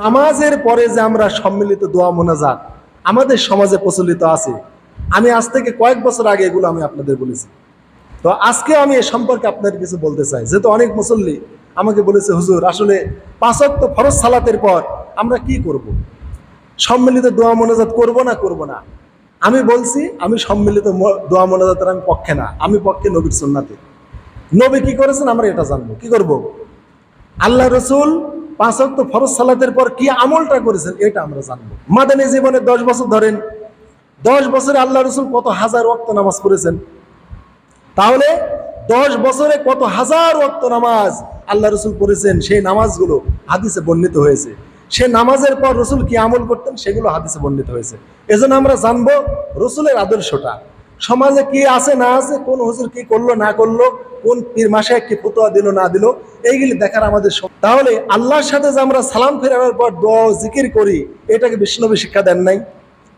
নামাজের পরে যে আমরা সম্মিলিত দোয়া মোনাজাত আমাদের সমাজে প্রচলিত আছে, আমি আজ থেকে কয়েক বছর আগে এগুলো আমি আপনাদের বলেছি। তো আজকে আমি এ সম্পর্কে আপনাদের কিছু বলতে চাই। যেহেতু অনেক মুসল্লি আমাকে বলেছে, হুজুর, আসলে পাঁচক্ত ফরজ সালাতের পর আমরা কি করব। সম্মিলিত দোয়া মোনাজাত করব না করব না? আমি বলছি, আমি সম্মিলিত দোয়া মোনাজাতের আমি পক্ষে না। আমি পক্ষে নবীর সুন্নাতে। নবী কি করেছেন? আমরা এটা জানব। কি করব। আল্লাহ রসুল পাঁচ অক্ট ফরজ সালাতের পর কি আমলটা করেছেন, এটা আমরা জানব। মাদানী জীবনে দশ বছর ধরেন, দশ বছরে আল্লাহ রসুল কত হাজার ওয়াক্ত নামাজ পড়েছেন? তাহলে দশ বছরে কত হাজার ওয়াক্ত নামাজ আল্লাহ রসুল পড়েছেন, সেই নামাজগুলো হাদিসে বর্ণিত হয়েছে। সে নামাজের পর রসুল কি আমল করতেন, সেগুলো হাদিসে বর্ণিত হয়েছে। এজন্য আমরা জানব রসুলের আদর্শটা। সমাজে কি আছে, না আছে, কোন হুজুর কি করল, না করল, কোন পীর মাসে কি ফতোয়া দিল, না দিল, এইগুলি দেখার আমাদের তাহলে আল্লাহর সাথে যে আমরা সালাম ফেরানোর পর দোয়া জিকির করি, এটাকে বিষ্ণবী শিক্ষা দেন নাই।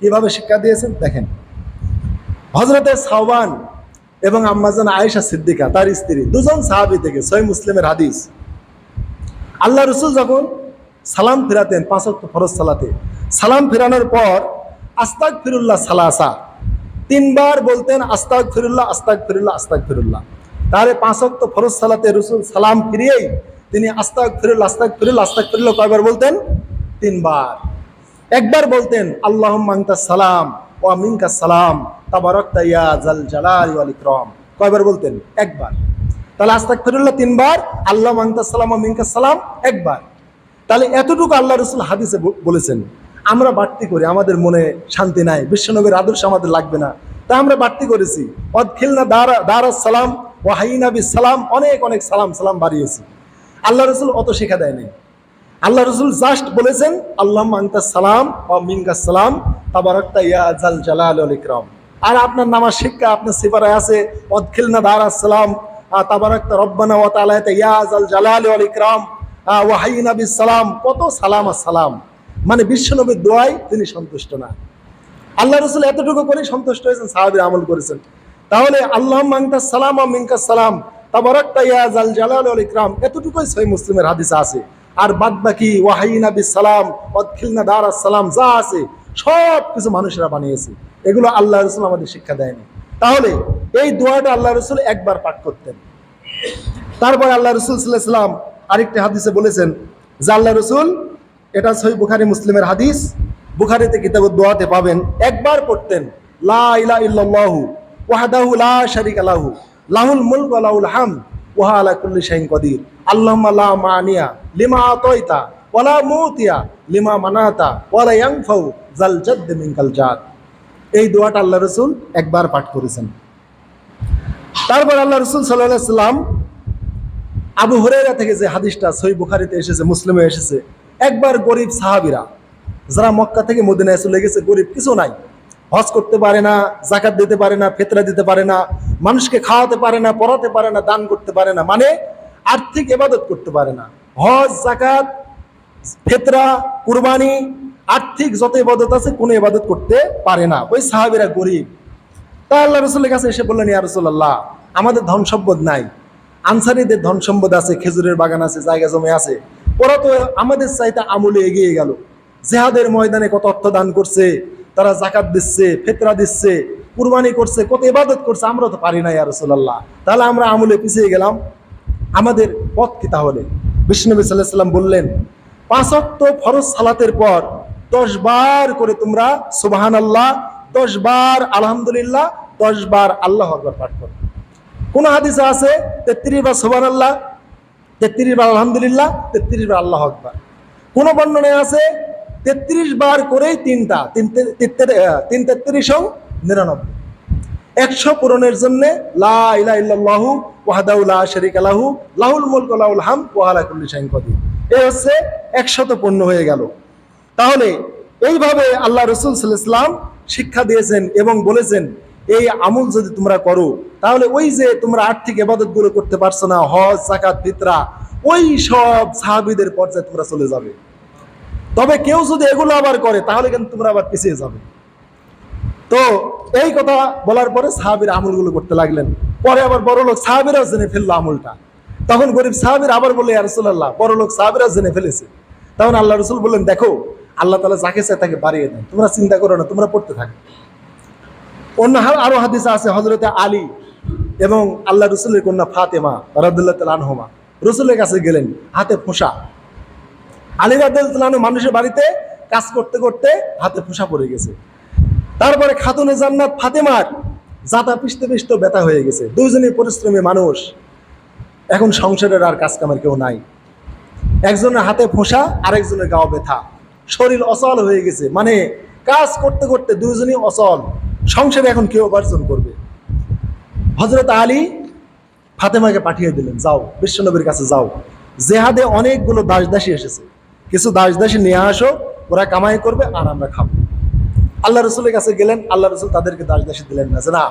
কীভাবে শিক্ষা দিয়েছেন? দেখেন। হজরতে সাহবান এবং আম্মাজান আয়েশা সিদ্দিকা, তার স্ত্রী, দুজন সাহাবি থেকে ছয় মুসলিমের হাদিস। আল্লাহ রসুল যখন সালাম ফেরাতেন পাঁচক ফরজ সালাতে, সালাম ফেরানোর পর আস্তাক ফিরুল্লাহ সালাসা তিনবার বলতেন আস্তাক ফিরুল্লাহ আস্তাক ফিরুল্লাহ আস্তাক ফিরুল্লাহ তাহলে পাঁচক ফরজ সালাতে রসুল সালাম ফিরিয়েই তিনি আস্তাক ফিরুল্লাহ আস্তাক ফিরুল্লাহ আস্তাক ফিরুল্লাহ কয়বার বলতেন? তিনবার। একবার বলতেন আল্লাহ মাংতা সালাম ও মিনকা সালাম ইকরাম। কয়বার বলতেন? একবার। তাহলে আস্তাগফিরুল্লাহ তিনবার আল্লাহ মাংতা সালাম ও মিনকা সালাম একবার। তাহলে এতটুকু আল্লাহ রসুল হাদিসে বলেছেন। আমরা বাড়তি করি, আমাদের মনে শান্তি নাই, বিশ্বনবীর আদর্শ আমাদের লাগবে না। তা আমরা বাড়তি করেছি। অদখিলনা দারা দারা সালাম ও হাইনা বিস সালাম, অনেক অনেক সালাম সালাম বাড়িয়েছি। আল্লাহ রসুল অত শেখা দেয়নি আল্লাহ রসুল জাস্ট বলেছেন আল্লাহ মাংতা সালাম ও মিঙ্কা সালাম, তাবারকতা ইয়া জাল জালাল আল ইকরাম। আর আপনার নামাজ শিক্ষা, আপনার সিফারায় আছে অদখিলনা দারা সালাম তাবারকতা রব্বানা ওয়া তাআলা ইয়া জাল জালাল আল ইকরাম। ওয়া হাইনা বিস সালাম, কত সালাম আর সালাম। মানে বিশ্বনবীর দোয়ায় তিনি সন্তুষ্ট না। আল্লাহ রসুল এতটুকু করে সন্তুষ্ট হয়েছেন, সাহাবির আমল করেছেন। তাহলে আল্লাহ মাংতা সালাম মিঙ্কা সালাম সালাম মানুষেরা বানিয়েছে। এগুলো আল্লাহ রসুল আমাদের শিক্ষা দেয়নি। তাহলে এই দোয়াটা আল্লাহ রসুল একবার পাঠ করতেন। তারপর আল্লাহ রসুল আরেকটি হাদিসে বলেছেন যে আল্লাহ রসুল এটা সহি বুখারি মুসলিমের হাদিস। বুখারিতে কিতাব দোয়াতে পাবেন, একবার পড়তেন এই দোয়াটা আল্লাহ একবার পাঠ করেছেন। তারপর আল্লাহ রসুল সাল্লাম আবু হুরাইরা থেকে যে হাদিসটা সই বুখারিতে এসেছে, মুসলিমে এসেছে একবার গরিব সাহাবিরা যারা মক্কা থেকে মদিনায় চলে গেছে, গরিব কিছু নাই। হজ করতে পারে না জাকাত দিতে পারে না ফেতরা দিতে পারে না, মানুষকে খাওয়াতে পারে না, পড়াতে পারে না, দান করতে পারে না মানে আর্থিক এবাদত করতে পারে না। হজ জাকাত ফেতরা কুরবানি, আর্থিক যত ইবাদত আছে, কোনো ইবাদত করতে পারে না। ওই সাহাবিরা গরিব। তা আল্লাহ রসুলের কাছে এসে বললেন, ইয়া রসুল্লাহ আমাদের ধন সম্পদ নাই। আনসারিদের ধন সম্পদ আছে, খেজুরের বাগান আছে, জায়গা জমি আছে। ওরা তো আমাদের চাইতে আমলে এগিয়ে গেল। জেহাদের ময়দানে কত অর্থ দান করছে, তারা জাকাত দিচ্ছে, ফেতরা দিচ্ছে, কুরবানি করছে, কত ইবাদত করছে, আমরা তো পারি না ইয়া রসুল্লাহ তাহলে আমরা আমলে পিছিয়ে গেলাম। আমাদের পথ কি তাহলে? বিষ্ণুবী সাল্লাহ সাল্লাম বললেন পাঁচক্ত ফরজ সালাতের পর দশ বার করে তোমরা সুবাহান আল্লাহ দশ বার আলহামদুলিল্লাহ, দশ বার আল্লাহ আকবর পাঠ করো। কোন হাদিসে আছে, তেত্রিশ বার সুবান আল্লাহ তেত্রিশ বার আলহামদুলিল্লাহ, তেত্রিশ বার আল্লাহ আকবর। কোন বর্ণনায় আছে, তেত্রিশ বার করেই তিনটা, তিন তেত্রিশ নিরানব্বই। একশো পূরণের জন্য লা ইলা ইল্লাল্লাহু ওয়াহদাহু লা শারীকা লাহু, লাহুল মুলক লাহুল হামদ ওয়া আলা কুল্লি শাইইন কদির। এই হচ্ছে একশত পূর্ণ হয়ে গেল। তাহলে এইভাবে আল্লাহ রসুল সাল্লাম শিক্ষা দিয়েছেন এবং বলেছেন এই আমল যদি তোমরা করো, তাহলে ওই যে তোমরা আর্থিক এবাদতগুলো করতে পারছ না, হজ জাকাত ফিতরা, ওই সব সাহাবিদের পর্যায়ে তোমরা চলে যাবে। তবে কেউ যদি এগুলো আবার করে, তাহলে কিন্তু তোমরা আবার পিছিয়ে যাবে। তো এই কথা বলার পরে সাহাবির আমলগুলো করতে লাগলেন। পরে আবার বড় লোক সাহাবিরাও জেনে ফেলল আমলটা। তখন গরিব সাহাবির আবার বলে আরসুল্লাহ বড় লোক সাহাবিরাও জেনে ফেলেছে। তখন আল্লাহ রসুল বললেন, দেখো, আল্লাহ তালা যাকে চায় তাকে বাড়িয়ে দেন। তোমরা চিন্তা করো না, তোমরা পড়তে থাকো। অন্য আরও হাদিস আছে হজরতে আলী এবং আল্লাহ রসুলের কন্যা ফাতেমা রাদুল্লাহ আনহমা। রসুলের কাছে গেলেন, হাতে ফোঁসা আলী রাদুল্লাহ মানুষের বাড়িতে কাজ করতে করতে হাতে ফোঁসা পড়ে গেছে। তারপরে খাতুনে জান্নাত ফাতেমার জাতা পিষতে পিষ্ট ব্যথা হয়ে গেছে। দুইজনই পরিশ্রমী মানুষ। এখন সংসারের আর কাজ কামের কেউ নাই। একজনের হাতে ফোঁসা আরেকজনের গাও ব্যথা। শরীর অচল হয়ে গেছে। মানে কাজ করতে করতে দুইজনই অচল। সংসারে এখন কেউ উপার্জন করবে। হজরত আলী ফাতেমাকে পাঠিয়ে দিলেন, যাও, বিশ্বনবীর কাছে যাও। জেহাদে অনেকগুলো দাস দাসী এসেছে। কিছু দাস দাসী নিয়ে আসো, ওরা কামাই করবে আর আমরা খাব। আল্লাহ রসুলের কাছে গেলেন, আল্লাহ রসুল তাদেরকে দাস দাসী দিলেন না। যে না,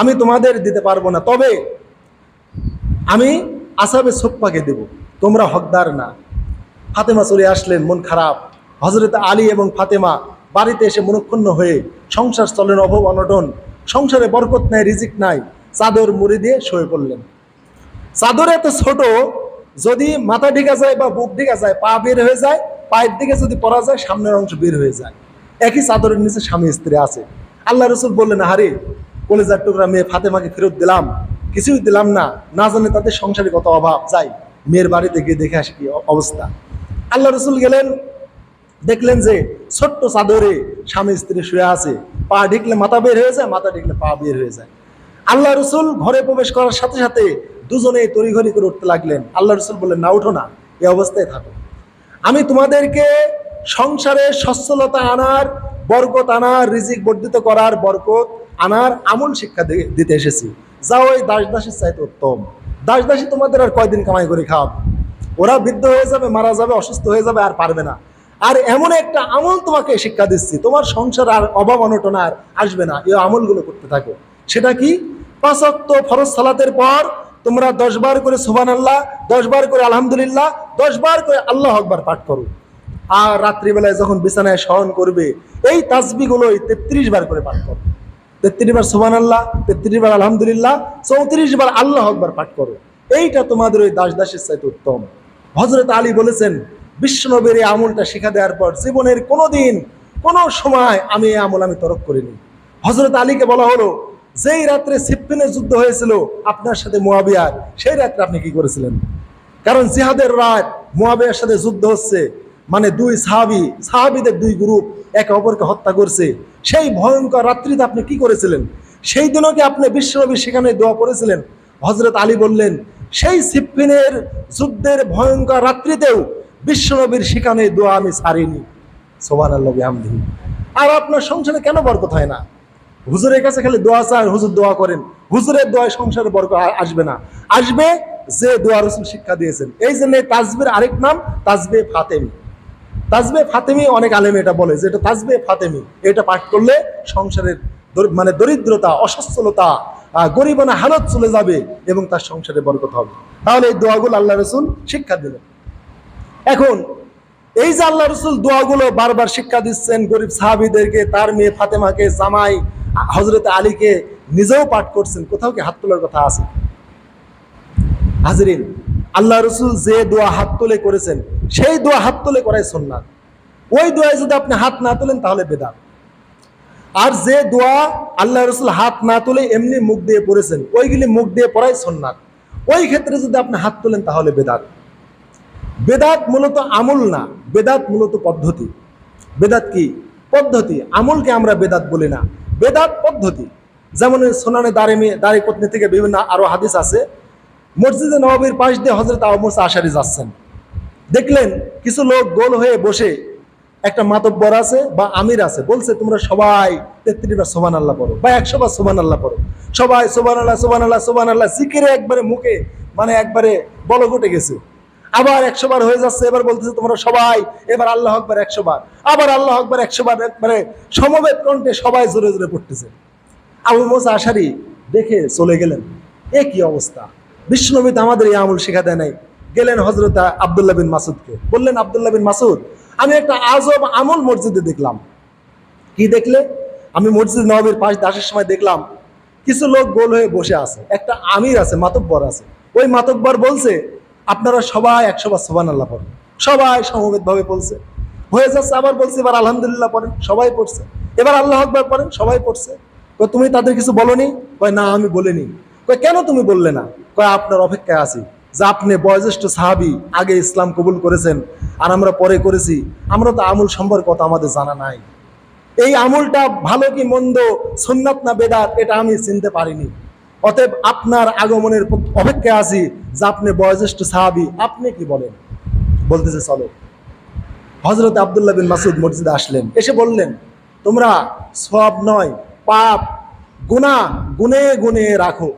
আমি তোমাদের দিতে পারব না, তবে আমি আসাবে সোপ্পাকে দেব, তোমরা হকদার না। ফাতেমা চলে আসলেন, মন খারাপ। হজরত আলী এবং ফাতেমা বাড়িতে এসে মনক্ষুণ্ণ হয়ে সংসার চলেন অভাব অনটন সংসারে বরকত নাই, রিজিক নাই। চাদর মুড়ি দিয়ে শুয়ে পড়লেন। চাদর এত ছোট, যদি মাথা ঢিকা যায় বা বুক ঢিকা যায়, পা বের হয়ে যায়, পায়ের দিকে যদি পরা যায়, সামনের অংশ বের হয়ে যায়। একই চাদরের নিচে স্বামী স্ত্রী আছে। আল্লাহ রসুল বললেন হারে কলেজার টুকরা মেয়ে ফাতেমাকে ফেরত দিলাম। কিছুই দিলাম না। না জানে তাদের সংসারে কত অভাব। যাই, মেয়ের বাড়িতে গিয়ে দেখে আসি কি অবস্থা। আল্লাহ রসুল গেলেন দেখলেন যে ছোট্ট চাদরে স্বামী স্ত্রী শুয়ে আছে। পা ঢিকলে মাথা বের হয়ে যায়, মাথা ঢিকলে পা বের হয়ে যায়। আল্লাহ রসুল ঘরে প্রবেশ করার সাথে সাথে দুজনে তড়িঘড়ি করে উঠতে লাগলেন। আল্লাহ রসুল বললেন, না, উঠো না, এই অবস্থায় থাকো। আমি তোমাদেরকে সংসারে সচ্ছলতা আনার, বরকত আনার, রিজিক বর্ধিত করার, বরকত আনার আমল শিক্ষা দিতে এসেছি। যাও ওই দাস দাসীর চাইতে উত্তম। দাস দাসী তোমাদের আর কয়দিন কামাই করে খাওয়াবে? ওরা বৃদ্ধ হয়ে যাবে, মারা যাবে, অসুস্থ হয়ে যাবে, আর পারবে না। আর এমন একটা আমল তোমাকে শিক্ষা দিচ্ছি, তোমার সংসার আর অভাব অনটন আর আসবে না, এই আমলগুলো করতে থাকো। সেটা কি? পাঁচক্ত ফরজ সালাতের পর তোমরা দশ বার করে সুবান আল্লাহ দশ বার করে আলহামদুলিল্লাহ, দশ বার করে আল্লাহ আকবার পাঠ করো। আর রাত্রিবেলায় যখন বিছানায় শয়ন করবে, এই তাসবিগুলোই তেত্রিশ বার করে পাঠ করো। তেত্রিশ বার সুবান আল্লাহ তেত্রিশ বার আলহামদুলিল্লাহ, চৌত্রিশ বার আল্লাহ আকবার পাঠ করো। এইটা তোমাদের ওই দাস দাসের চাইতে উত্তম। হজরত আলী বলেছেন বিশ্বনবীর এই আমলটা শিখা দেওয়ার পর জীবনের কোনো দিন কোনো সময় আমি এই আমল আমি তরক করিনি। হজরত আলীকে বলা হলো, যেই রাত্রে সিপ্পিনের যুদ্ধ হয়েছিল আপনার সাথে মোয়াবিয়ার, সেই রাত্রে আপনি কি করেছিলেন? কারণ জিহাদের রাত মোয়াবিয়ার সাথে যুদ্ধ হচ্ছে মানে দুই সাহাবি, সাহাবিদের দুই গ্রুপ একে অপরকে হত্যা করছে। সেই ভয়ঙ্কর রাত্রিতে আপনি কি করেছিলেন? সেই দিনও কি আপনি বিশ্বনবী সেখানে দোয়া করেছিলেন হজরত আলী বললেন, সেই সিপ্পিনের যুদ্ধের ভয়ঙ্কর রাত্রিতেও বিশ্বনবীর সেখানে দোয়া আমি ছাড়িনি সোবান আল্লাহ আর আপনার সংসারে কেন বরকত হয় না? হুজুরের কাছে খালি দোয়া চায় হুজুর দোয়া করেন। হুজুরের দোয়ায় সংসারে বরকত আসবে না। আসবে যে দোয়া রসুল শিক্ষা দিয়েছেন। এই জন্য তাজবির আরেক নাম তাজবে ফাতেমি। তাজবে ফাতেমি অনেক আলেম এটা বলে যে এটা তাজবে ফাতেমি। এটা পাঠ করলে সংসারের মানে দরিদ্রতা, অসচ্ছলতা গরিবানা হালত চলে যাবে এবং তার সংসারে বরকত হবে। তাহলে এই দোয়াগুলো আল্লাহ রসুল শিক্ষা দিলেন। এখন, এই যে আল্লাহ রসুল দোয়াগুলো বারবার শিক্ষা দিচ্ছেন গরিব সাহাবিদেরকে, তার মেয়ে ফাতেমাকে, জামাই হজরত আলীকে নিজেও পাঠ করছেন, কোথাও কি হাত তোলার কথা আছে? হাজরিন, আল্লাহ রসুল যে দোয়া হাত তুলে করেছেন, সেই দোয়া হাত তুলে করাই সোননাথ ওই দোয়ায় যদি আপনি হাত না তোলেন, তাহলে বেদাত। আর যে দোয়া আল্লাহ রসুল হাত না তুলে এমনি মুখ দিয়ে পড়েছেন, ওইগুলি মুখ দিয়ে পড়াই সোননাথ ওই ক্ষেত্রে যদি আপনি হাত তোলেন, তাহলে বেদাত। বেদাত মূলত আমল না, বেদাত মূলত পদ্ধতি। বেদাত কি? পদ্ধতি। আমলকে আমরা বেদাত বলি না। বেদাত পদ্ধতি। যেমন সোনানে দাঁড়ে দাঁড়ি পত্নী থেকে বিভিন্ন আরও হাদিস আছে। মসজিদে নবাবির পাশ দিয়ে হজরত আবমুসা আশারি যাচ্ছেন। দেখলেন কিছু লোক গোল হয়ে বসে একটা মাতব্বর আছে বা আমির আছে। বলছে, তোমরা সবাই তেত্রিশ বার সোমান আল্লাহ পড়ো বা একশো বার সোমান আল্লাহ পড়ো। সবাই সোমান আল্লাহ সোমান আল্লাহ সোমান আল্লাহ জিকিরে একবারে মুখে মানে একবারে বল ঘটে গেছে। আবার একশো বার হয়ে যাচ্ছে, এবার বলতেছে তোমরা সবাই, এবার আল্লাহ আকবার একশো বার। আবার আল্লাহ আকবার একশো বার একবারে সমবেত কণ্ঠে সবাই জোরে জোরে পড়তেছে। আবু মোসা আশারি দেখে চলে গেলেন। এ কি অবস্থা? বিষ্ণুনবী তো আমাদের এই আমল শেখা দেয় নাই। গেলেন হজরত আবদুল্লাহ বিন মাসুদকে। বললেন, আবদুল্লাহ বিন মাসুদ, আমি একটা আজব আমল মসজিদে দেখলাম। কি দেখলে? আমি মসজিদ নবাবের পাশ দিয়ে আসার সময় দেখলাম, কিছু লোক গোল হয়ে বসে আছে। একটা আমির আছে, মাতব্বর আছে। ওই মাতব্বর বলছে আপনারা সবাই একশো বার সোবান আল্লাহ পড়েন। সবাই সমবেতভাবে বলছে হয়ে যাচ্ছে, আবার বলছে, এবার আলহামদুলিল্লাহ পড়েন, সবাই পড়ছে। এবার আল্লাহ আকবার পড়েন, সবাই পড়ছে। কয়, তুমি তাদের কিছু বলনি? কয়, না, আমি বলিনি। কয়, কেন তুমি বললে না? কয়, আপনার অপেক্ষায় আছি। যে আপনি বয়োজ্যেষ্ঠ সাহাবি, আগে ইসলাম কবুল করেছেন, আর আমরা পরে করেছি। আমরা তো আমুল সম্পর্কে কথা আমাদের জানা নাই। এই আমুলটা ভালো কি মন্দ, সুন্নাত না বেদাত, এটা আমি চিনতে পারিনি। অতএব আপনার আগমনের অপেক্ষায় আছি যে আপনি বয়োজ্যেষ্ঠ সাহাবি, আপনি কি বলেন? বলতেছে, চলো। হজরত আবদুল্লাহ বিন মাসুদ মসজিদে আসলেন। এসে বললেন, তোমরা সব নয়, পাপ গুণা গুনে গুনে রাখো।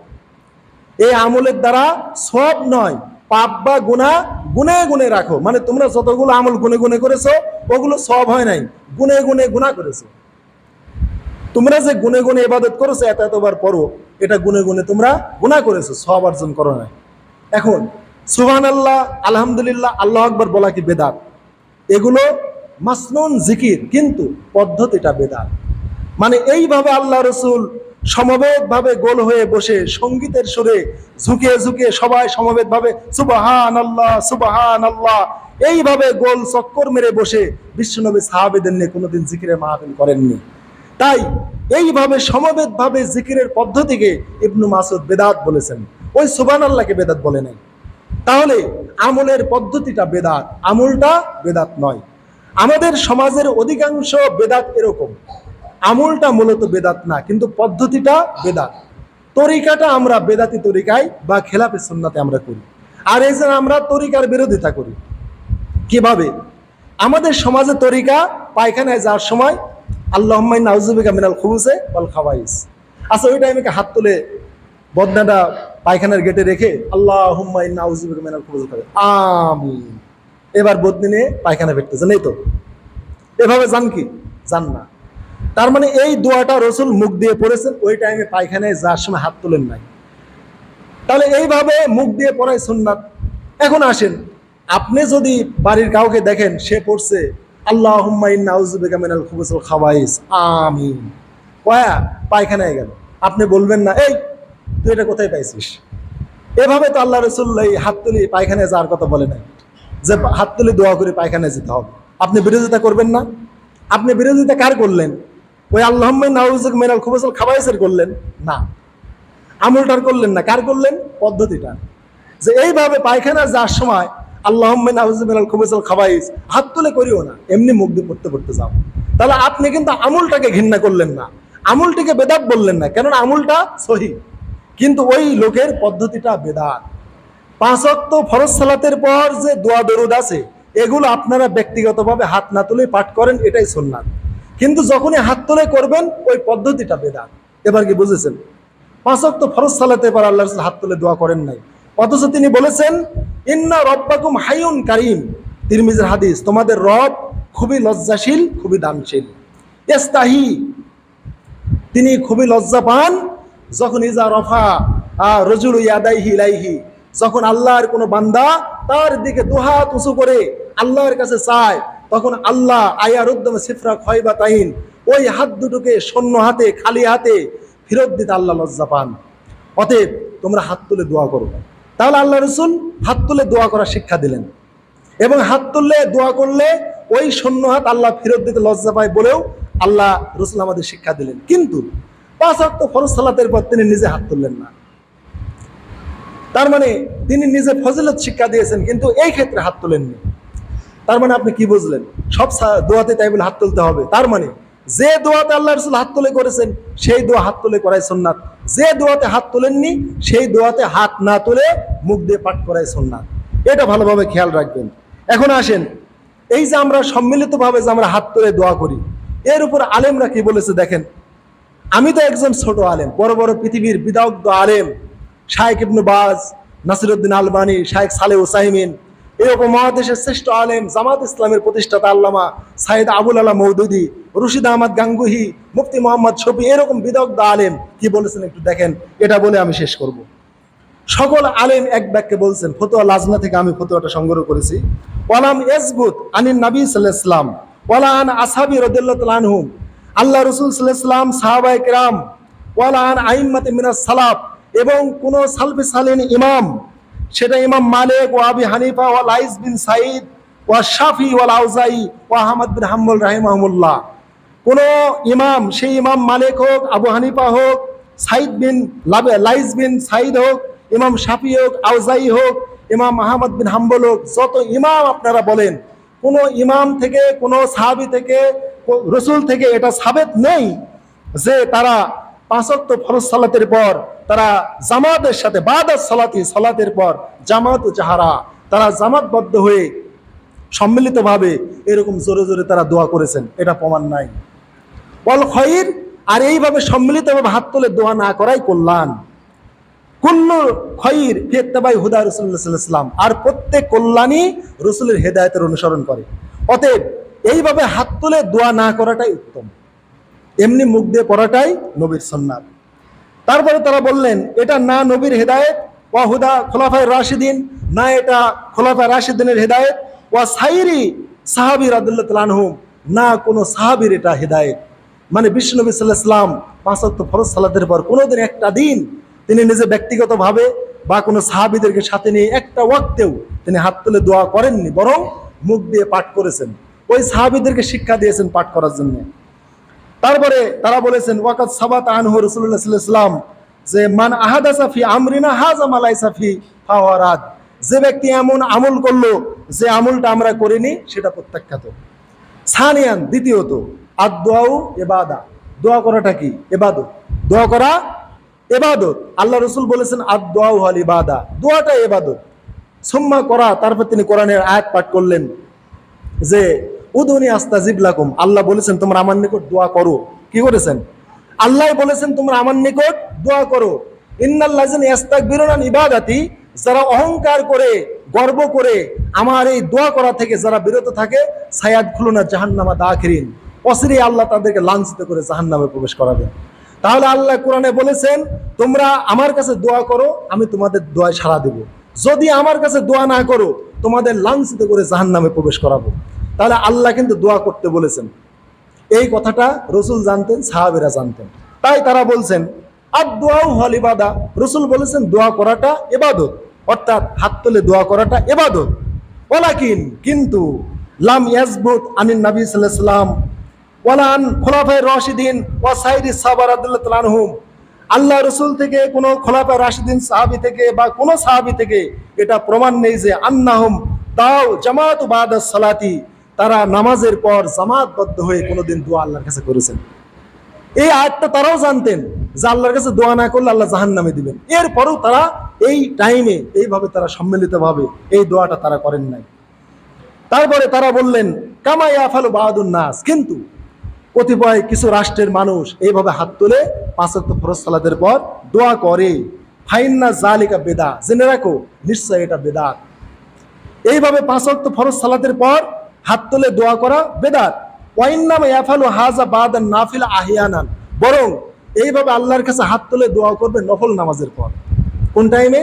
এই আমলের দ্বারা সব নয়, পাপ বা গুণা গুনে গুনে রাখো। মানে তোমরা যতগুলো আমল গুনে গুনে করেছ, ওগুলো সব হয় নাই, গুনে গুনে গুণা করেছ। তোমরা যে গুনে গুনে ইবাদত করেছ, এত এতবার পড়ো, এটা গুনে গুনে তোমরা গুণা করেছ সব অর্জন করো নাই। এখন সুহান আল্লাহ আলহামদুলিল্লাহ, আল্লাহ আকবর বলা কি বেদাত? এগুলো মাসনুন জিকির, কিন্তু পদ্ধতিটা বেদাত। মানে এইভাবে আল্লাহ রসুল সমবেতভাবে গোল হয়ে বসে সঙ্গীতের সুরে ঝুঁকে ঝুঁকে সবাই সমবেতভাবে সুবাহান আল্লাহ সুবাহান আল্লাহ এইভাবে গোল চক্কর মেরে বসে বিশ্বনবী সাহাবেদের নিয়ে কোনোদিন জিকিরে মাহফিল করেননি। তাই এইভাবে সমবেতভাবে জিকিরের পদ্ধতিকে ইবনু মাসুদ বেদাত বলেছেন। ওই সুবান আল্লাহকে বেদাত বলে নাই। তাহলে আমলের পদ্ধতিটা বেদাত, আমলটা বেদাত নয়। আমাদের সমাজের অধিকাংশ বেদাত এরকম। আমলটা মূলত বেদাত না, কিন্তু পদ্ধতিটা বেদাত। তরিকাটা আমরা বেদাতি তরিকায় বা খেলাপি সুন্নাতে আমরা করি। আর এই যে আমরা তরিকার বিরোধিতা করি। কীভাবে? আমাদের সমাজে তরিকা পায়খানায় যাওয়ার সময় আল্লাহ নাউজুবিকা মিনাল খুবুসে বল খাওয়াইস আচ্ছা ওই টাইমে হাত তুলে বদনাটা পায়খানার গেটে রেখে আল্লাহ হুম্মাই নাউজুবিকা মিনাল খুবুসে খাবে আমি এবার বদনি নিয়ে পায়খানা ফেটতেছে, নেই তো? এভাবে জান কি? জান না। তার মানে এই দোয়াটা রসুল মুখ দিয়ে পড়েছেন, ওই টাইমে পায়খানায় যাওয়ার সময় হাত তোলেন নাই। তাহলে এইভাবে মুখ দিয়ে পড়ায় সুন্নাত। এখন আসেন, আপনি যদি বাড়ির কাউকে দেখেন, সে পড়ছে আল্লাহ পায়খানায় গেল। আপনি বলবেন না, এই, তুই এটা কোথায় পাইছিস? এভাবে তো আল্লাহ রসুল এই হাত তুলি পায়খানায় যাওয়ার কথা বলে নাই। যে হাত তুলি দোয়া করে পায়খানায় যেতে হবে। আপনি বিরোধিতা করবেন না। আপনি বিরোধিতা কার করলেন? ওই আল্লাহ মেনাল খুবুসুল খাওয়াইসের করলেন? না। আমলটার করলেন না। কার করলেন? পদ্ধতিটা যে এইভাবে পায়খানা যাওয়ার সময় আল্লাহ খাবাইস হাত তুলে করিও না, এমনি মুখ দিয়ে পড়তে পড়তে যাও। তাহলে আপনি কিন্তু আমলটাকে ঘৃণা করলেন না, আমলটিকে বেদাত বললেন না, কেননা আমলটা সহি। কিন্তু ওই লোকের পদ্ধতিটা বেদাত। পাঁচক্ত ফরজ সালাতের পর যে দোয়া দরুদ আছে, এগুলো আপনারা ব্যক্তিগতভাবে হাত না তুলে পাঠ করেন, এটাই সুন্নাত। কিন্তু যখনই হাত তুলে করবেন, ওই পদ্ধতিটা বেদাত। এবার কি বুঝেছেন? পাঁচক্ত ফরজ সালাতে পর আল্লাহ হাত তুলে দোয়া করেন নাই। অথচ তিনি বলেছেন, ইন্না রব্বাকুম হাইউন কারিম। তিরমিজের হাদিস, তোমাদের রব খুবই লজ্জাশীল, খুবই দানশীল। এস্তাহি তিনি খুবই লজ্জা পান, যখন ইজা রফা রজুল ইয়াদাইহি ইলাইহি, যখন আল্লাহর কোনো বান্দা তার দিকে দুহাত উঁচু করে আল্লাহর কাছে চায়, তখন আল্লাহ আয়ার উদ্যমে সিফরা খয়বা তাইন, ওই হাত দুটোকে শূন্য হাতে, খালি হাতে ফেরত দিতে আল্লাহ লজ্জা পান। অতএব তোমরা হাত তুলে দোয়া করো। তাহলে আল্লাহ রসুল হাত তুলে দোয়া করার শিক্ষা দিলেন। এবং হাত তুললে দোয়া করলে ওই শূন্য হাত আল্লাহ ফেরত দিতে লজ্জা পায় বলেও আল্লাহ রসুল আমাদের শিক্ষা দিলেন। কিন্তু পাঁচ হাত ফরজ সালাতের পর তিনি নিজে হাত তুললেন না। তার মানে তিনি নিজে ফজিলত শিক্ষা দিয়েছেন, কিন্তু এই ক্ষেত্রে হাত তোলেননি। তার মানে আপনি কি বুঝলেন? সব দোয়াতে তাই বলে হাত তুলতে হবে। তার মানে যে দোয়াতে আল্লাহ রসুল হাত তুলে করেছেন, সেই দোয়া হাত তুলে করাই সোননাথ যে দোয়াতে হাত তোলেননি, সেই দোয়াতে হাত না তুলে মুখ দিয়ে পাঠ করাই সোননাথ এটা ভালোভাবে খেয়াল রাখবেন। এখন আসেন, এই যে আমরা সম্মিলিতভাবে যে আমরা হাত তুলে দোয়া করি, এর উপর আলেমরা কি বলেছে দেখেন? আমি তো একজন ছোট আলেম, বড় বড় পৃথিবীর বিদগ্ধ আলেম শাহেক ইবনু বাজ, নাসিরুদ্দিন আলবানী শাহেক সালে ওসাইমিন এরকম মহাদেশের শ্রেষ্ঠ আলেম জামাত ইসলামের প্রতিষ্ঠাতা আল্লামা সাইদ আবুল আলা মৌদুদি রশিদ আহমদ গাঙ্গুহি, মুফতি মোহাম্মদ শফি, এরকম বিদগ্ধ আলেম কি বলেছেন একটু দেখেন, এটা বলে আমি শেষ করব। সকল আলেম এক বাক্যে বলছেন, ফতোয়া লাজনা থেকে আমি ফতোয়াটা সংগ্রহ করেছি। ওয়ালাম এসবুত আনিন নবী সাল্লাম ওয়ালা আন আসাবি রদুল্লাহ আনহুম, আল্লাহ রসুল সাল্লাম সাহাবাই কিরাম, ওয়ালা আন আইম্মাতে মিনাস সালাফ এবং কোন সালফি সালিন ইমাম, সেটা ইমাম মালিক ও আবি হানিফা ও লাইস বিন সাইদ ওয়া শাফি ওয়াল আউজাই ওয়া আহমদ বিন হাম্বল রাহিমাহমুল্লাহ কোন ইমাম, সেই ইমাম মালিক হোক, আবু হানিফা হোক, Saad bin Laith bin Saad হোক, ইমাম শাফি হোক, আউজাই হোক, ইমাম আহমদ বিন হাম্বল হোক, যত ইমাম আপনারা বলেন, কোন ইমাম থেকে, কোন সাহাবি থেকে রসুল থেকে এটা সাবেত নেই যে তারা পাঁচত্ব ফরজ সালাতের পর, তারা জামাতের সাথে, বাদাত সালাতি, সালাতের পর জামাত জাহারা, তারা জামাতবদ্ধ হয়ে সম্মিলিতভাবে এরকম জোরে জোরে তারা দোয়া করেছেন, এটা প্রমাণ নাই। অল খয়ির, আর এইভাবে সম্মিলিতভাবে হাত তুলে দোয়া না করাই কল্যাণ। কুল্লু খয়ির ফেত্তাবাই হুদা রসুল্লাহাম আর প্রত্যেক কল্যাণই রসুলের হেদায়তের অনুসরণ করে। অতএব এইভাবে হাত তুলে দোয়া না করাটাই উত্তম। এমনি মুখ দিয়ে পড়াটাই নবীর সন্ন্যাত তারপরে তারা বললেন, এটা না নবীর হেদায়েত, ওয়া হুদা খোলাফায় রাশিদিন, না এটা খোলাফায় রাশিদিনের হেদায়েত, ওয়া সাইরি সাহাবি রাদুল্লাহ তালানহুম না কোনো সাহাবির এটা হেদায়েত। মানে বিষ্ণুনবী সাল্লাহ ইসলাম পাঁচত্ব ফরজ সালাতের পর কোনোদিন একটা দিন তিনি নিজে ব্যক্তিগতভাবে বা কোনো সাহাবিদেরকে সাথে নিয়ে একটা ওয়াক্তেও তিনি হাত তুলে দোয়া করেননি, বরং মুখ দিয়ে পাঠ করেছেন। ওই সাহাবিদেরকে শিক্ষা দিয়েছেন পাঠ করার জন্য। তারপরে তারা বলেছেন ওয়াকাত সাবাত আনহু রসুল্লাহ সাল্লাম, যে মান আহাদা সাফি আমরিনা হাজা মালাই সাফি ফাওয়ারাদ যে ব্যক্তি এমন আমল করল, যে আমলটা আমরা করিনি, সেটা প্রত্যাখ্যাত। সানিয়ান, দ্বিতীয়ত আদোয়াউ এবাদা দোয়া করাটা কি? এবাদত দোয়া করা এবাদত আল্লাহ রসুল বলেছেন, আদোয়াউ হল ইবাদা। দোয়াটা এবাদত সুম্মা করা, তারপর তিনি কোরআনের আয়াত পাঠ করলেন যে, উদুনি আস্তাজিব লাকুম। আল্লাহ বলেছেন, তোমরা আমার নিকট দোয়া করো। কি করেছেন? আল্লাহ বলেছেন, তোমরা আমার নিকট দোয়া করো। ইন্নাল্লাজিন ইস্তাকবিরুন ইবাদাতি, যারা অহংকার করে, গর্ব করে, আমার এই দোয়া করা থেকে যারা বিরত থাকে সায়াদ খুলুনা জাহান্নামা দাখিরিন। অসিরে আল্লাহ তাদেরকে লাঞ্ছিত করে জাহান্নামে প্রবেশ করাবেন। তাহলে আল্লাহ কোরআনে বলেছেন, তোমরা আমার কাছে দোয়া করো, আমি তোমাদের দোয়ায় সাড়া দেব। যদি আমার কাছে দোয়া না করো, তোমাদের লাঞ্ছিত করে জাহান নামে প্রবেশ করাবো। তাহলে আল্লাহ কিন্তু দোয়া করতে বলেছেন। এই কথাটা রসুল জানতেন, সাহাবেরা জানতেন। তাই তারা বলছেন আর দোয়াও হল ইবাদা। রসুল বলেছেন, দোয়া করাটা এবাদত অর্থাৎ হাত তুলে দোয়া করাটা এবাদত ওলাকিন কিন্তু লাম ইয়াজবুত আনিন নবী আলাইহি সাল্লাম ওয়ালান খোলাফায় রশিদিন ওয়া সাইদি রাদিয়াল্লাহু আনহুম। আল্লাহ রসুল থেকে কোনো খোলাফা রাশিদিন সাহাবি থেকে বা কোনো সাহাবি থেকে এটা প্রমাণ নেই যে আন্নাহুম তাও জামাত বাদ সালাতি। তারা নামাজের পর জামাতবদ্ধ হয়ে কোনোদিন দোয়া আল্লাহর কাছে করেছেন। এই আয়াতটা তারাও জানতেন যে আল্লাহর কাছে দোয়া না করলে আল্লাহ জাহান নামে দিবেন। এরপরেও তারা এই টাইমে এইভাবে তারা সম্মিলিতভাবে এই দোয়াটা তারা করেন নাই। তারপরে তারা বললেন কামাই আফালু বাহাদুর নাস। কিন্তু কতিপয় কিছু রাষ্ট্রের মানুষ এইভাবে হাত তুলে পাঁচত্ব ফরজ সালাদের পর দোয়া করে। ফাইন্না জালিকা বেদা। জেনে রাখো নিশ্চয় এটা বেদাত। এইভাবে পাঁচত্ব ফরজ সালাতের পর হাত তুলে দোয়া করা বেদাত। ওয়াইন্নাম ইয়াফালু হাজা বাদান নাফিল আহিয়ানান। বরং এইভাবে আল্লাহর কাছে হাত তুলে দোয়া করবে নফল নামাজের পর। কোন টাইমে?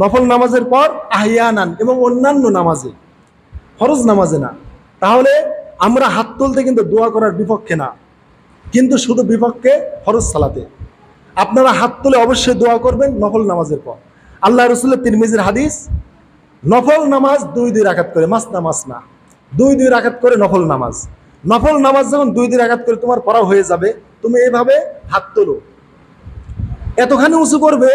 নফল নামাজের পর আহিয়ানান এবং অন্যান্য নামাজে। ফরজ নামাজে না। তাহলে আমরা হাত তুলতে কিন্তু দোয়া করার বিপক্ষে না। কিন্তু শুধু বিপক্ষে, ফরজ সালাতে। আপনারা হাত তুলে অবশ্যই দোয়া করবেন নফল নামাজের পর। আল্লাহ রসুল্লাহ তিরমিজির হাদিস, নফল নামাজ দুই দুই রাখাত করে মাস নামাজ না দুই দুই রাখাত করে নফল নামাজ। নফল নামাজ যখন দুই দুই রাখাত করে তোমার পড়া হয়ে যাবে, তুমি এইভাবে হাত তোলো। এতখানি উঁচু করবে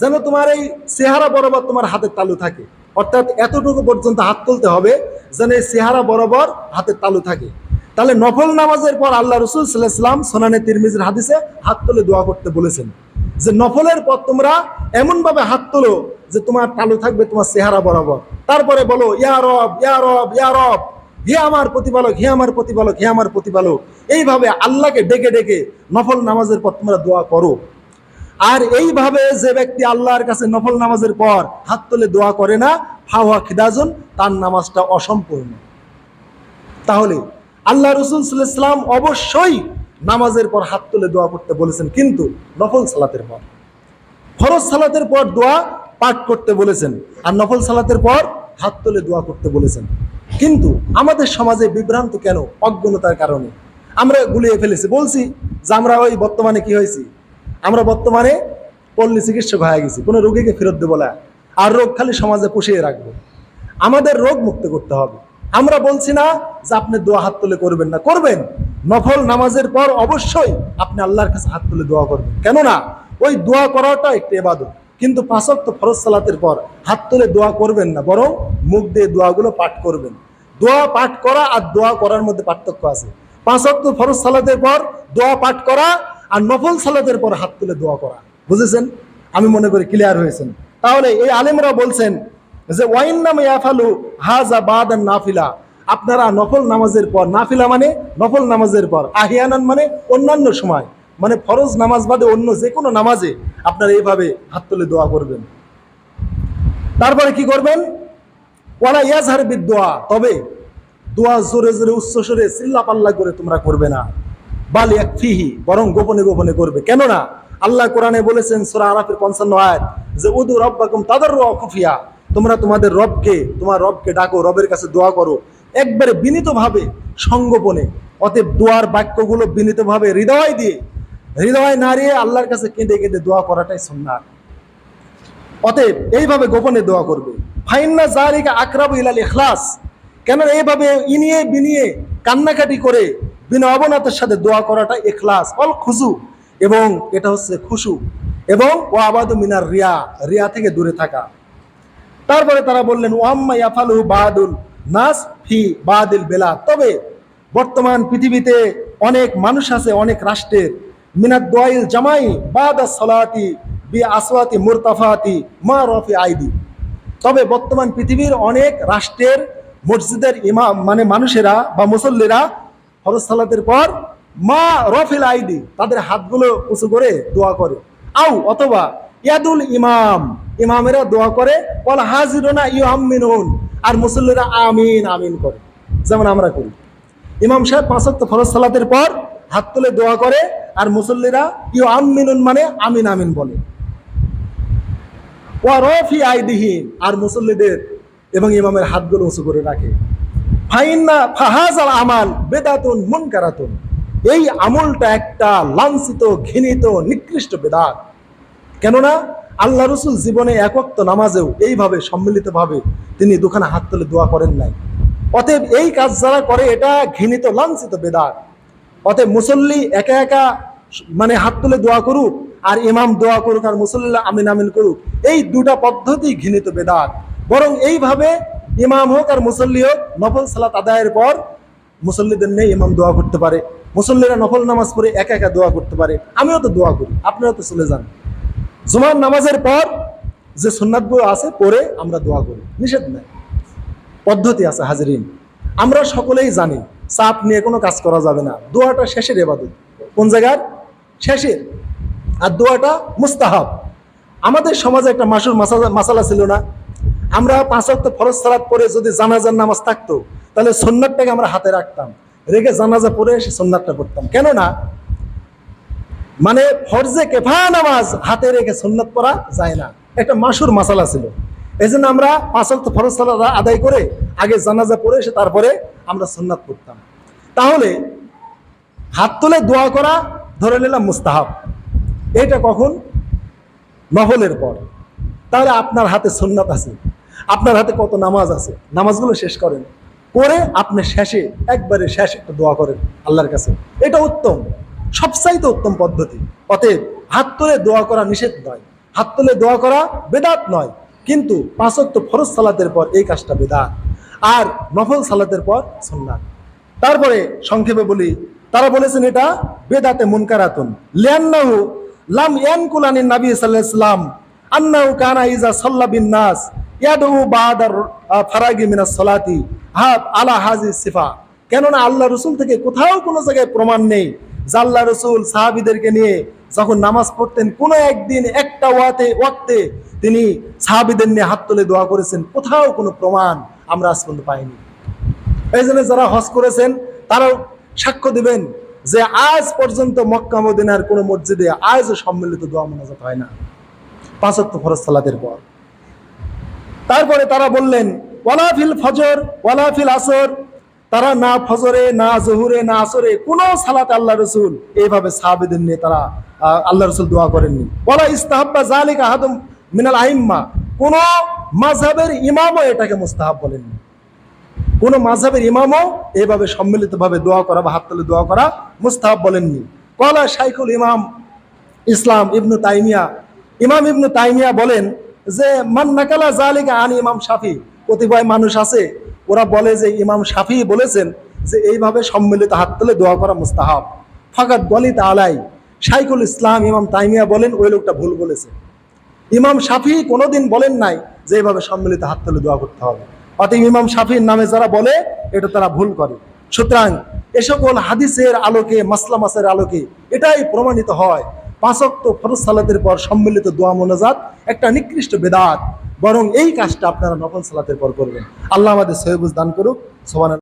যেন তোমার এই চেহারা বরাবর তোমার হাতের তালু থাকে। অর্থাৎ এতটুকু পর্যন্ত হাত তুলতে হবে যেন এই চেহারা বরাবর হাতের তালু থাকে। তাহলে নফল নামাজের পর আল্লাহ রসুল সাল্লাহাম সোনানে তিরমিজের হাদিসে হাত তুলে দোয়া করতে বলেছেন যে, নফলের পর তোমরা এমনভাবে হাত তোলো যে তোমার তালু থাকবে তোমার চেহারা বরাবর। তারপরে বলো, ইয়া রব ইয়া রব ইয়া রব, হে আমার প্রতিপালক, হে আমার প্রতিপালক, হে আমার প্রতিপালক। এইভাবে আল্লাহকে ডেকে ডেকে নফল নামাজের পর তোমরা দোয়া করো। আর এইভাবে যে ব্যক্তি আল্লাহর কাছে নফল নামাজের পর হাত তুলে দোয়া করে না হাওয়া খিদাজন, তার নামাজটা অসম্পূর্ণ। তাহলে আল্লাহ রসুল সাল্লাম অবশ্যই নামাজের পর হাত তুলে দোয়া করতে বলেছেন, কিন্তু নফল সালাতের পর। ফরজ সালাতের পর দোয়া পাঠ করতে বলেছেন, আর নফল সালাতের পর হাত তুলে দোয়া করতে বলেছেন। কিন্তু আমাদের সমাজে বিভ্রান্ত কেন? অজ্ঞতার কারণে। আমরা গুলিয়ে ফেলেছি, বলছি যে আমরা ওই বর্তমানে কি হয়েছি? আমরা বর্তমানে পল্লী চিকিৎসক হয়ে গেছি, কোনো রোগীকে ফেরত দেবো না। আর রোগ খালি সমাজে পুষিয়ে রাখব। আমাদের রোগ মুক্ত করতে হবে। আমরা বলছি না যে আপনি দোয়া হাত তুলে করবেন না। করবেন। নফল নামাজের পর অবশ্যই আপনি আল্লাহর কাছে হাত তুলে দোয়া করবেন। কেননা ওই দোয়া করাটা একটি এবাদত কিন্তু পাঁচক তো ফরজ সালাতের পর হাত তুলে দোয়া করবেন না, বরং মুখ দিয়ে দোয়াগুলো পাঠ করবেন। দোয়া পাঠ করা আর দোয়া করার মধ্যে পার্থক্য আছে। পাঁচক তো ফরজ সালাতের পর দোয়া পাঠ করা আর নফল সালাতের পর হাত তুলে দোয়া করা। বুঝেছেন? আমি মনে করি ক্লিয়ার হয়েছেন। তাহলে এই আলেমরা বলছেন যে ওয়াইন নামে ইয়াফালু হাজা বাদ নাফিলা। আপনারা নফল নামাজের পর, নাফিলা মানে নফল নামাজের পর, আহিয়ানান মানে অন্যান্য সময় মানে ফরজ নামাজ বাদে অন্য যে কোনো নামাজে আপনারা এইভাবে হাত তুলে দোয়া করবেন। তারপরে কি করবেন? ওয়ালা ইয়াজহার বিদোয়া তবে দোয়া জোরে জোরে, উচ্চ স্বরে চিল্লা পাল্লা করে তোমরা করবে না। বাল এক ফিহি বরং গোপনে গোপনে করবে। কেননা আল্লাহ কোরআনে বলেছেন সুরা আরাফের পঞ্চান্ন আয়াত, যে উদু রব্বাকুম তাদের খুফিয়া, তোমরা তোমাদের রবকে, তোমার রবকে ডাকো, রবের কাছে দোয়া করো। একবারে বিনীতভাবে, সঙ্গোপনে, অতএব দোয়ার বাক্যগুলো বিনীতভাবে হৃদয় দিয়ে, হৃদয় নাড়িয়ে আল্লাহর কাছে কেঁদে কেঁদে দোয়া করাটাই সুন্নাত। অতএব এইভাবে গোপনে দোয়া করবে। ফাইন্না জারিকা আকরাবু ইলাল ইখলাস কেন এইভাবে ইনিয়ে বিনিয়ে কান্নাকাটি করে বিনা অবনতের সাথে দোয়া করাটা এখলাস অল খুজু এবং এটা হচ্ছে খুশু এবং ও আবাদু মিনার রিয়া রিয়া থেকে দূরে থাকা। তারপরে তারা বললেন ওয়াম্মা ইয়াফালু বাদুল নাস ফি বাদিল বেলা তবে বর্তমান পৃথিবীতে অনেক মানুষ আছে, অনেক রাষ্ট্রের। মিনাদ দোয়াইল জামাই বাদা সলাতি বি আসওয়াতি মুরতাফাতি মা রফি আইদি। তবে বর্তমান পৃথিবীর অনেক রাষ্ট্রের মসজিদের ইমাম মানে মানুষেরা বা মুসল্লিরা ফরজ পর মা রফিল আইদি তাদের হাতগুলো উঁচু করে দোয়া করে। আউ অথবা ইয়াদুল ইমাম, ইমামেরা দোয়া করে বল হাজিরোনা ইউ আমিনুন আর মুসল্লিরা আমিন আমিন করে। যেমন আমরা করি। ইমাম সাহেব পাঁচত্ব ফরজ সালাতের পর হাত তুলে দোয়া করে, আর মুসল্লিরা ইউ আমিনুন মানে আমিন আমিন বলে। ওয়া রফি আইদিহীন আর মুসল্লিদের এবং ইমামের হাতগুলো উঁচু করে রাখে। ফাইন্না ফাহাজ আল আমাল বেদাতুন মুনকারাতুন এই আমলটা একটা লাঞ্ছিত, ঘৃণিত, নিকৃষ্ট বেদাত। কেননা আল্লাহ রসুল জীবনে একক্ত নামাজেও এইভাবে সম্মিলিতভাবে তিনি দুখানে হাত তুলে দোয়া করেন নাই। অতএব এই কাজ যারা করে, এটা ঘৃণিত, লাঞ্ছিত বেদাত। অতএব মুসল্লি একা একা মানে হাত তুলে দোয়া করুক, আর ইমাম দোয়া করুক, আর মুসল্লা আমিন আমিন করুক, এই দুটা পদ্ধতি ঘৃণিত বেদাত। বরং এইভাবে ইমাম হোক আর মুসল্লি হোক নফল সালাত আদায়ের পর মুসল্লিদের নিয়ে ইমাম দোয়া করতে পারে। মুসল্লিরা নফল নামাজ পড়ে একা একা দোয়া করতে পারে, আমিও তো দোয়া করি, আপনারা তো চলে যান। জুমার নামাজের পর যে সুন্নাতগুলো আছে পড়ে আমরা দোয়া করি, নিষেধ নাই। পদ্ধতি আছে হাজিরিন। আমরা সকলেই জানি, চাপ নিয়ে কোনো কাজ করা যাবে না। দোয়াটা শেষের এবাদত। কোন জায়গার? শেষের। আর দোয়াটা মুস্তাহাব। আমাদের সমাজে একটা মাসুর মাসালা মাসালা ছিল না? আমরা পাঁচ ওয়াক্ত ফরজ সালাত পরে যদি জানাজার নামাজ থাকতো, তাহলে সন্ন্যাতটাকে আমরা হাতে রাখতাম। রেখে জানাজা পরে এসে সন্ন্যাতটা পড়তাম কেননা মানে ফরজে কেফা নামাজ হাতে রেখে সন্ন্যত পড়া যায় না। একটা মাসুর মাসালা ছিল। এই জন্য আমরা পাঁচ ওয়াক্ত ফরজ সালাত আদায় করে আগে জানাজা পড়ে এসে তারপরে আমরা সন্ন্যাত পড়তাম তাহলে হাত তুলে দোয়া করা ধরে নিলাম মুস্তাহাব। এটা কখন? নফলের পর। তাহলে আপনার হাতে সুন্নাত আছে। আপনার হাতে কত নামাজ আছে? নামাজগুলো শেষ করেন। করে আপনি শেষে, একবারে শেষ একটা দোয়া করেন আল্লাহর কাছে। এটা উত্তম। সবচাইতে উত্তম পদ্ধতি। অতএব হাত তুলে দোয়া করা নিষেধ নয়। হাত তুলে দোয়া করা বেদাত নয়। কিন্তু পাঁচত্ব ফরজ সালাতের পর এই কাজটা বেদাত। আর নফল সালাতের পর সুন্নাত। তারপরে সংক্ষেপে বলি, তারা বলেছেন এটা বেদাতে মুনকারাতুন। লিয়ান্নাহু লাম ইয়ানকুলানিন নবী সাল্লাল্লাহু আলাইহি সাল্লাম আন্নাহু কানা ইজা সাল্লা বিন নাস ইয়াদউ বাদার ফারাগি মিনাস সালাতি, হাত আলা হাজি সিফা। কেননা আল্লাহ রসুল থেকে কোথাও কোনো জায়গায় প্রমাণ নেই আল্লাহ রসুল সাহাবিদেরকে নিয়ে যখন নামাজ পড়তেন, কোনো একদিন একটা ওয়াতে, ওয়াক্তে তিনি সাহাবিদের নিয়ে হাত তুলে দোয়া করেছেন, কোথাও কোনো প্রমাণ আমরা আজ পর্যন্ত পাইনি। এই জন্য যারা হজ করেছেন, তারাও সাক্ষ্য দিবেন যে আজ পর্যন্ত মক্কা মদিনার কোনো মসজিদে আজও সম্মিলিত দোয়া মোনাজাত হয় না। পাঁচত্ব ফরজ সালাতের পর। তারপরে তারা বললেন ওয়ালাফিল ফজর ওয়ালাফিল আসর। তারা, না ফজরে, না জহুরে, না আসরে, কোনো সালাতে আল্লাহ রসুল। এইভাবে সাহাবেদের নিয়ে তারা আল্লাহ রসুল দোয়া করেননি। ওয়ালা ইস্তাহাব্বা জালিক আহাদম মিনাল আহিম্মা কোন মাঝহাবের ইমামও এটাকে মুস্তাহাব বলেননি। কোন মাঝহের ইমামও এইভাবে সম্মিলিতভাবে দোয়া করা বা হাত তুলে দোয়া করা মুস্তাহাব বলেননি। কলা শাইখুল ইমাম ইসলাম ইবনু তাইমিয়া, ইমাম ইবনু তাইমিয়া বলেন যে, মান নাকালা জালিকা আন ইমাম শাফি। কতিপয় মানুষ আছে, ওরা বলে যে, ইমাম শাফি বলেছেন যে, এইভাবে সম্মিলিত হাত তুলে দোয়া করা মুস্তাহাব। ফাকাত গলিত আলাই শাইখুল ইসলাম ইমাম তাইমিয়া বলেন, ওই লোকটা ভুল বলেছে। ইমাম শাফি কোনোদিন বলেন নাই যে, এইভাবে সম্মিলিত হাত তুলে দোয়া করতে হবে। অতএব ইমাম শাফির নামে যারা বলে, এটা তারা ভুল করে। সুতরাং এ সকল হাদিসের আলোকে, মাসলা মাসের আলোকে এটাই প্রমাণিত হয় পাঁচক্ত ফরজ সালাতের পর সম্মিলিত দোয়া মোনাজাত একটা নিকৃষ্ট বেদাত। বরং এই কাজটা আপনারা নকল সালাতের পর করবেন। আল্লাহ আমাদের সহেবুজ দান করুক। সোহান